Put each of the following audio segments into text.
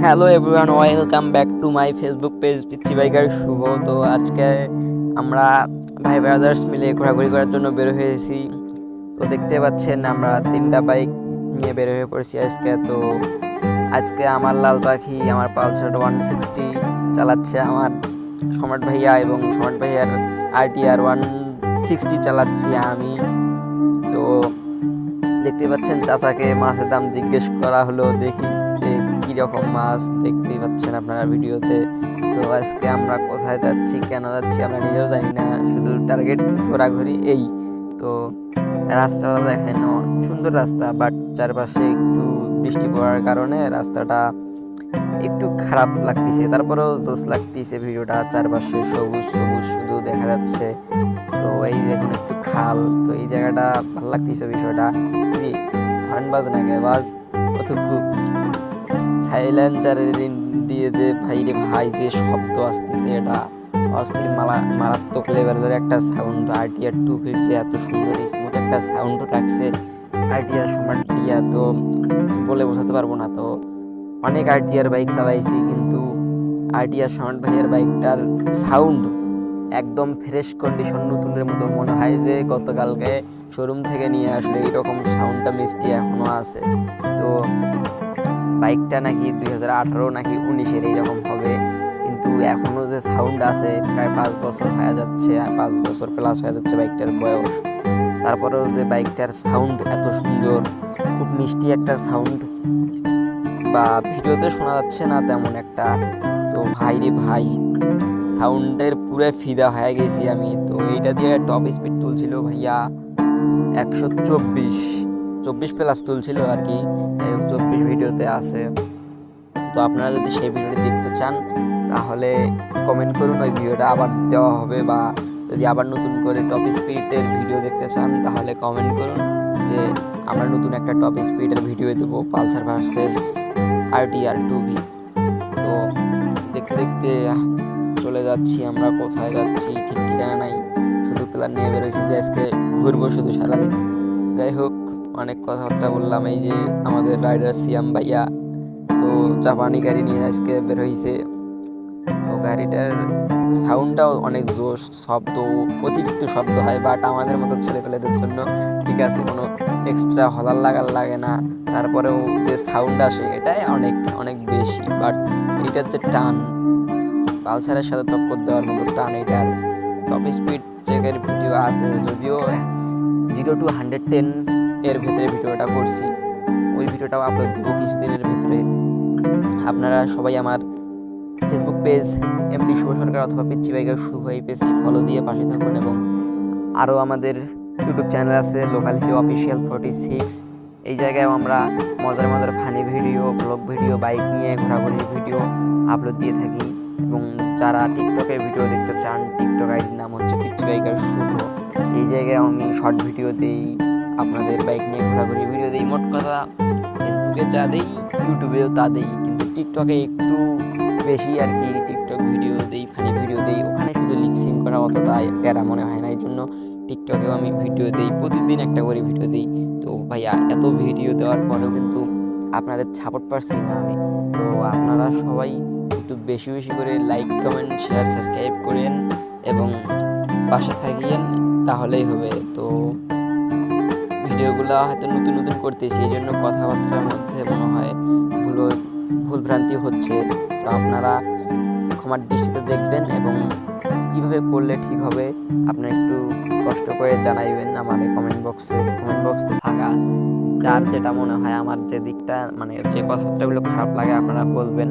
Hello everyone welcome back to my Facebook page Pichchi biker Shubho তো আজকে আমরা ভাই ব্রাদার্স মিলে ঘোরাঘুরি করার জন্য বের হয়েছি তো দেখতে পাচ্ছেন আমরা তিনটা বাইক নিয়ে বের হয়ে পড়েছি আজকে। তো আজকে আমার লাল পাখি, আমার পালসার ওয়ান সিক্সটি চালাচ্ছে আমার সম্রাট ভাইয়া এবং সম্রাট ভাইয়ার আর টি আর ওয়ান সিক্সটি চালাচ্ছি আমি। তো দেখতে পাচ্ছেন চাচাকে মাছের দাম জিজ্ঞেস করা হলো, দেখি যে কীরকম মাছ দেখতেই পাচ্ছেন আপনারা ভিডিওতে। তো আজকে আমরা কোথায় যাচ্ছি, কেন যাচ্ছি আমরা নিজেও জানি না। শুধু টার্গেট ঘোরাঘুরি এই। তো রাস্তাটা দেখেন সুন্দর রাস্তা, বাট চারপাশে একটু বৃষ্টি পড়ার কারণে রাস্তাটা একটু খারাপ লাগতেছে। তারপরেও জোস লাগতেছে ভিডিওটা, চারপাশে সবুজ সবুজ শুধু দেখা যাচ্ছে। তো এই দেখুন একটু খাল, তো এই জায়গাটা ভালো লাগতেছে বিষয়টা। কি হর্ন বাজ না গে বাজ অতটুকু সাইলেন্সারের দিয়ে যে ভাই রে ভাই যে শব্দ আসতেছে, এটা অস্থির মালা, মারাত্মক লেভেলের একটা সাউন্ড আরটিআর টু ফিরছে, এত সুন্দর স্মুথ একটা সাউন্ড রাখছে। আরটিআর সম্রাট ভাইয়া তো বলে বোঝাতে পারব না। তো অনেক আরটিআর বাইক চালাইছি, কিন্তু আরটিআর সম্রাট ভাইয়ার বাইকটার সাউন্ড একদম ফ্রেশ কন্ডিশন নতুনের মতো মনে হয় যে গতকালকে শোরুম থেকে নিয়ে আসলে এইরকম সাউন্ডটা মিষ্টি এখনও আছে। তো বাইকটা নাকি দুই হাজার আঠারো নাকি উনিশের এইরকম হবে। কিন্তু এখনও যে সাউন্ড আছে, প্রায় পাঁচ বছর হয়ে যাচ্ছে পাঁচ বছর প্লাস হয়ে যাচ্ছে বাইকটার বয়স। তারপরেও যে বাইকটার সাউন্ড এত সুন্দর, খুব মিষ্টি একটা সাউন্ড বা ভিডিওতে শোনা যাচ্ছে না তেমন একটা। তো ভাই রে ভাই সাউন্ডের পুরো ফিদা হয়ে গেছি আমি। তো এইটা দিয়ে টপ স্পিড তুলছিল ভাইয়া একশো চব্বিশ। চব্বিশ প্লাস তুলছিল আর কি চব্বিশ ভিডিওতে আছে। তো আপনারা যদি সেই ভিডিওটি দেখতে চান, তাহলে কমেন্ট করুন, ওই ভিডিওটা আবার দেওয়া হবে, বা যদি আবার নতুন করে টপ স্পিডের ভিডিও দেখতে চান, তাহলে কমেন্ট করুন যে আমরা নতুন একটা টপ স্পিডের ভিডিও দেবো Pulsar versus R T R two V তো দেখতে দেখতে চলে যাচ্ছি আমরা, কোথায় যাচ্ছি, ঠিক ঠিকানা নাই, শুধু প্ল্যান নিয়ে বেরোয়েছি যে আজকে ঘুরবো শুধু সারাদিন। যাই হোক অনেক কথাবার্তা বললাম, এই যে আমাদের রাইডার সিয়াম ভাইয়া। তো জাপানি গাড়ি নিয়ে আজকে বের হয়েছে তো গাড়িটার সাউন্ডটাও অনেক জোশ, শব্দ, অতিরিক্ত শব্দ হয় বাট আমাদের মতো ছেলেপেলেদের জন্য ঠিক আছে, কোনো এক্সট্রা হলার লাগার লাগে না। তারপরেও যে সাউন্ড আসে, এটাই অনেক অনেক বেশি বাট এটার যে টান, পালসারের সাথে টক্কর দেওয়ার মতো টান এটার। টপ স্পিড চেকের ভিডিও আছে, যদিও জিরো টু হান্ড্রেড টেন এর ভেতরে ভিডিওটা করছি। ওই ভিডিওটাও আপলোড দেবো কিছুদিনের ভেতরে। আপনারা সবাই আমার Facebook page M D Shubho Sarkar অথবা পিচ্ছি বাইকার শুভ এই পেজটি ফলো দিয়ে পাশে থাকুন এবং আরও আমাদের ইউটিউব চ্যানেল আছে local hero official forty six এই জায়গায় আমরা মজার মজার funny video vlog video bike নিয়ে ঘোরাঘুরির ভিডিও আপলোড দিয়ে থাকি। এবং যারা টিকটকে ভিডিও দেখতে চান টিকটক আইডির নাম হচ্ছে পিচ্ছি বাইকার শুভ। এই জায়গায় আমি শর্ট ভিডিও দেই। আপনাদের বাইক নিয়ে ঘোরাঘুরি ভিডিও দিই। মোট কথা ফেসবুকে যা দেই ইউটিউবেও তা দেই। কিন্তু টিকটকে একটু বেশি আর কি টিকটক ভিডিও দিই ফানি ভিডিও দিই। ওখানে শুধু লিপসিং করা অতটা প্যারা মনে হয় না। এই জন্য টিকটকেও আমি ভিডিও দিই, প্রতিদিন একটা করে ভিডিও দিই। তো ভাইয়া, এত ভিডিও দেওয়ার পরেও কিন্তু আপনাদের সাপোর্ট পাচ্ছি না আমি। তো আপনারা সবাই একটু বেশি বেশি করে লাইক কমেন্ট শেয়ার সাবস্ক্রাইব করেন এবং পাশে থাকিয়েন তাহলেই হবে। তো ভিডিওগুলো হয়তো নতুন নতুন করতেছি, এই জন্য কথাবার্তার মধ্যে মনে হয় ভুল ভুলভ্রান্তি হচ্ছে। তো আপনারা ক্ষমার দৃষ্টিতে দেখবেন এবং কীভাবে করলে ঠিক হবে আপনারা একটু কষ্ট করে জানাইবেন আমার কমেন্ট বক্সে কমেন্ট বক্স তো ফাঁকা যার যেটা মনে হয় আমার যে দিকটা মানে যে কথাবার্তাগুলো খারাপ লাগে আপনারা বলবেন,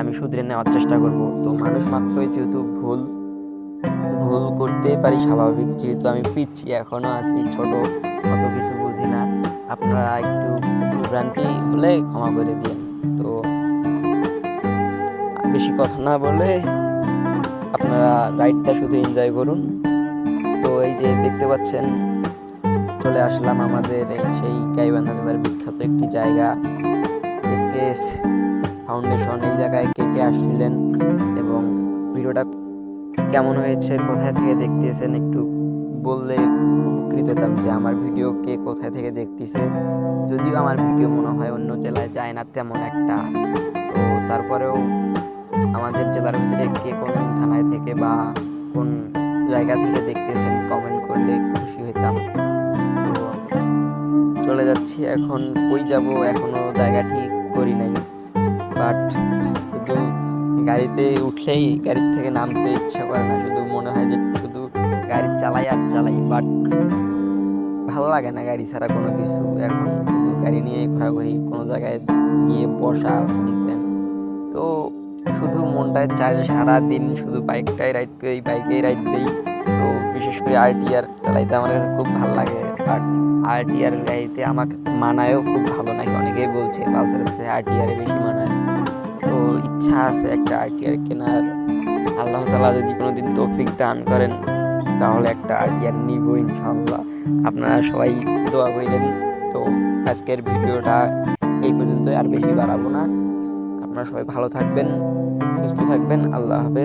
আমি শুধরে নেওয়ার চেষ্টা করব। তো মানুষ মাত্রই যেহেতু ভুল ভুল করতেই পারি স্বাভাবিক, যেহেতু আমি পিচ্ছি এখনও আছি ছোট। অত কিছু বুঝি না। আপনারা একটু ভুলভ্রান্তি হলে ক্ষমা করে দিন। তো, বেশি কথা না বলে আপনারা রাইডটা শুধু এনজয় করুন। তো, এই যে দেখতে পাচ্ছেন, চলে আসলাম আমাদের সেই গাইবান্ধা জেলার বিখ্যাত একটি জায়গা। এসকেএস ফাউন্ডেশন, এই জায়গায় কে কে আসছিলেন এবং ভিডিওটা কেমন হয়েছে, কোথায় থেকে দেখতেছেন একটু বললে উপকৃত হতাম যে আমার ভিডিও কে কোথায় থেকে দেখতেছে। যদিও আমার ভিডিও মনে হয় অন্য জেলায় যায় না তেমন একটা। তো তারপরেও আমাদের জেলার ভিতরে কে কোন থানায় থেকে বা কোন জায়গা থেকে দেখতেছেন কমেন্ট করলে খুশি হইতাম। চলে যাচ্ছি, এখন কই যাব, এখনও জায়গা ঠিক করি নাই। বাট শুধু গাড়িতে উঠলেই গাড়ির থেকে নামতে ইচ্ছা করে না, শুধু মনে হয় যে গাড়ি চালাই আর চালাই বাট ভালো লাগে না গাড়ি ছাড়া কোনো কিছু। এখন শুধু গাড়ি নিয়ে ঘোরাঘুরি, কোনো জায়গায় গিয়ে বসা হেনতেন। তো শুধু মনটায় চায় সারাদিন শুধু বাইকটাই রাইড করি বাইকেই রাইড দিই তো বিশেষ করে আরটিআর চালাইতে আমার কাছে খুব ভালো লাগে বাট আরটিআর গাড়িতে আমাকে মানায়ও খুব ভালো নাকি অনেকেই বলছে পালসারের চেয়ে আরটিআর বেশি মানায়। তো ইচ্ছা আছে একটা আরটিআর কেনার। আল্লাহ তালা যদি কোনো দিন তৌফিক দান করেন। তাহলে একটা আইডিয়া নিব ইনশাল্লাহ আপনারা সবাই দোয়া করিলেন তো আজকের ভিডিওটা এই পর্যন্তই, আর বেশি বাড়াবো না। আপনারা সবাই ভালো থাকবেন, সুস্থ থাকবেন। আল্লাহ হাফেজ।